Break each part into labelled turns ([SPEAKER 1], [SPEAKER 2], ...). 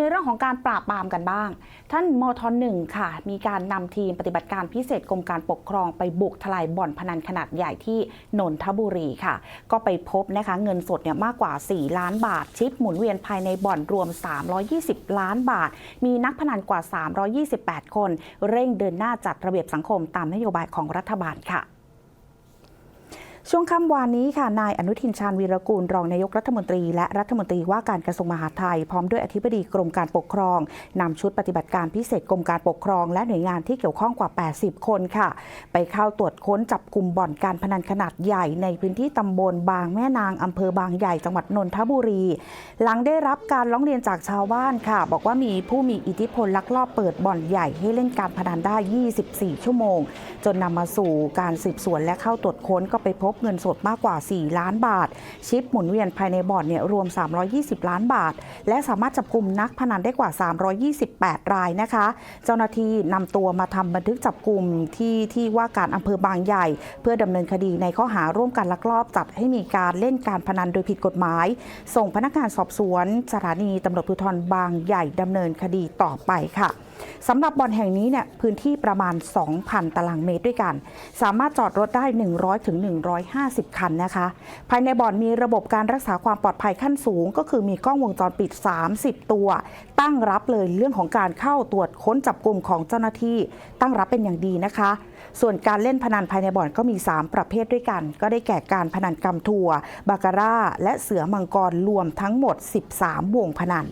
[SPEAKER 1] ในเรื่องของการปราบปรามกันบ้าง ท่านมทหนึ่งค่ะ มีการนำทีมปฏิบัติการพิเศษกรมการปกครองไปบุกทลายบ่อนพนันขนาดใหญ่ที่นนทบุรีค่ะ ก็ไปพบนะคะเงินสดเนี่ยมากกว่า 4 ล้านบาท ชิปหมุนเวียนภายในบ่อนรวม 320 ล้านบาท มีนักพนันกว่า 328 คน เร่งเดินหน้าจัดระเบียบสังคมตามนโยบายของรัฐบาลค่ะ ช่วงค่ำวานนี้ค่ะ นายอนุทินชาญวีรกูล รองนายกรัฐมนตรี และรัฐมนตรีว่าการกระทรวงมหาดไทย พร้อมด้วยอธิบดีกรมการปกครองนำชุดปฏิบัติการพิเศษกรมการปกครอง และหน่วยงานที่เกี่ยวข้องกว่า 80 คนค่ะ ไปเข้าตรวจค้นจับกลุ่มบ่อนการพนันขนาดใหญ่ในพื้นที่ตำบลบางแม่นางอำเภอบางใหญ่จังหวัดนนทบุรี หลังได้รับการร้องเรียนจากชาวบ้านค่ะ บอกว่ามีผู้มีอิทธิพลลักลอบเปิดบ่อนใหญ่ให้เล่นการพนันได้ 24 ชั่วโมง จนนำมาสู่การสืบสวนและเข้าตรวจค้นก็ไปพบเงินสดมากกว่า 4 ล้านบาท ชิปหมุนเวียนภายในบ่อนเนี่ยรวม 320 ล้านบาท และสามารถจับกลุ่มนักพนันได้กว่า 328 รายนะคะ เจ้าหน้าที่นำตัวมาทำบันทึกจับกลุ่มที่ที่ว่าการอำเภอบางใหญ่ เพื่อดำเนินคดีในข้อหาร่วมกันลักลอบจัดให้มีการเล่นการพนันโดยผิดกฎหมาย ส่งพนักงานสอบสวนสถานีตำรวจภูธรบางใหญ่ดำเนินคดีต่อไปค่ะสำหรับบ่อนแห่งนี้เนี่ยพื้นที่ประมาณ 2,000 ตารางเมตรด้วยกัน สามารถจอดรถได้ 100ถึง150 คันนะคะ ภายในบ่อนมีระบบการรักษาความปลอดภัยขั้นสูง ก็คือมีกล้องวงจรปิด 30 ตัว ตั้งรับเลยเรื่องของการเข้าตรวจค้นจับกลุ่มของเจ้าหน้าที่ ตั้งรับเป็นอย่างดีนะคะ ส่วนการเล่นพนันภายในบ่อนก็มี 3 ประเภทด้วยกัน ก็ได้แก่การพนันกำทัว บาคาร่า และเสือมังกรรวมทั้งหมด 13 วงพนัน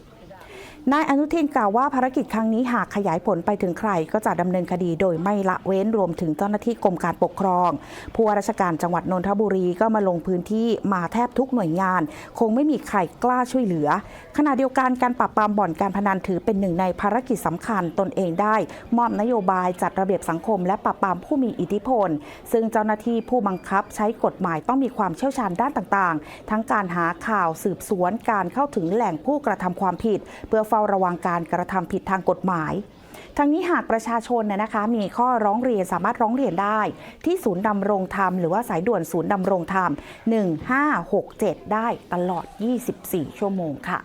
[SPEAKER 1] นายอนุทินกล่าวว่าภารกิจครั้งนี้หากขยายผลไปถึงใคร ก็จะดำเนินคดีโดยไม่ละเว้นรวมถึงเจ้าหน้าที่กรมการปกครองผู้ว่าราชการจังหวัดนนทบุรีก็มาลงพื้นที่มาแทบทุกหน่วยงาน คงไม่มีใครกล้าช่วยเหลือ ขณะเดียวกันการปราบปรามบ่อนการพนันถือเป็นหนึ่งในภารกิจสำคัญตนเองได้ มอบนโยบายจัดระเบียบสังคม และปราบปรามผู้มีอิทธิพล ซึ่งเจ้าหน้าที่ผู้บังคับใช้กฎหมายต้องมีความเชี่ยวชาญด้านต่างๆ ทั้งการหาข่าวสืบสวนการเข้าถึงแหล่งผู้กระทำความผิด เพื่อเฝ้าระวังการกระทำผิดทางกฎหมายทั้งนี้หากประชาชนนะนะคะมีข้อร้องเรียนสามารถร้องเรียนได้ ที่ศูนย์ดำรงธรรม หรือว่าสายด่วนศูนย์ดำรงธรรม 1567 ได้ตลอด 24 ชั่วโมงค่ะ